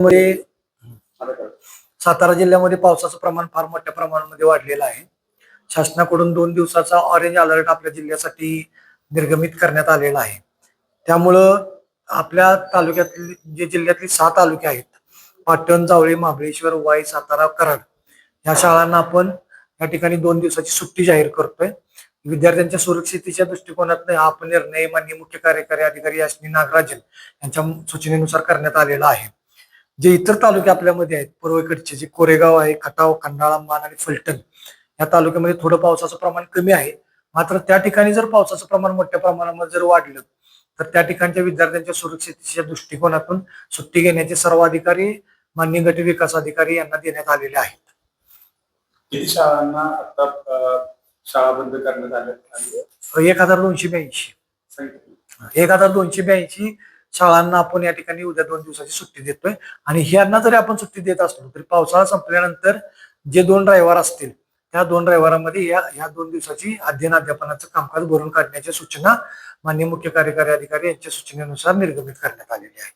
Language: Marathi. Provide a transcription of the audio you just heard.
मध्ये सातारा जिल्ह्यामध्ये पावसाचं प्रमाण फार मोठ्या प्रमाणामध्ये वाढलेलं आहे. शासनाकडून दोन दिवसाचा ऑरेंज अलर्ट आपल्या जिल्ह्यासाठी निर्गमित करण्यात आलेला आहे. त्यामुळं आपल्या तालुक्यातली जे जिल्ह्यातली सहा तालुके आहेत पाटण जावळी महाबळेश्वर वाई सातारा कराड या शाळांना आपण या ठिकाणी दोन दिवसाची सुट्टी जाहीर करतोय. विद्यार्थ्यांच्या सुरक्षितेच्या दृष्टिकोनातून हा आपण निर्णय माननीय मुख्य कार्यकारी अधिकारी अश्विनी नागराजन यांच्या सूचनेनुसार करण्यात आलेला आहे. जे इतर तालुके आपल्यामध्ये आहेत पूर्वेकडचे जे कोरेगाव आहे खटाव खंडाळा मान आणि फलटण या तालुक्यामध्ये थोडं पावसाचं प्रमाण कमी आहे. मात्र त्या ठिकाणी जर पावसाचं प्रमाण मोठ्या प्रमाणामध्ये जर वाढलं तर त्या ठिकाणच्या विद्यार्थ्यांच्या सुरक्षितेच्या दृष्टिकोनातून सुट्टी घेण्याचे सर्व अधिकारी मान्य गट विकास अधिकारी यांना देण्यात आलेले आहेत. किती शाळांना आता शाळा बंद करण्यात आल्या? एक हजार दोनशे ब्याऐंशी. एक हजार दोनशे ब्याऐंशी शाळांना आपण या ठिकाणी उद्या दोन दिवसाची सुट्टी देतोय. आणि ह्यांना जरी आपण सुट्टी देत असलो तरी पावसाळा संपल्यानंतर जे दोन रविवार असतील त्या दोन रविवारामध्ये या या दोन दिवसाची अध्ययन अध्यापनाचं कामकाज भरून काढण्याच्या सूचना माननीय मुख्य कार्यकारी अधिकारी यांच्या सूचनेनुसार निर्गमित करण्यात आलेली आहे.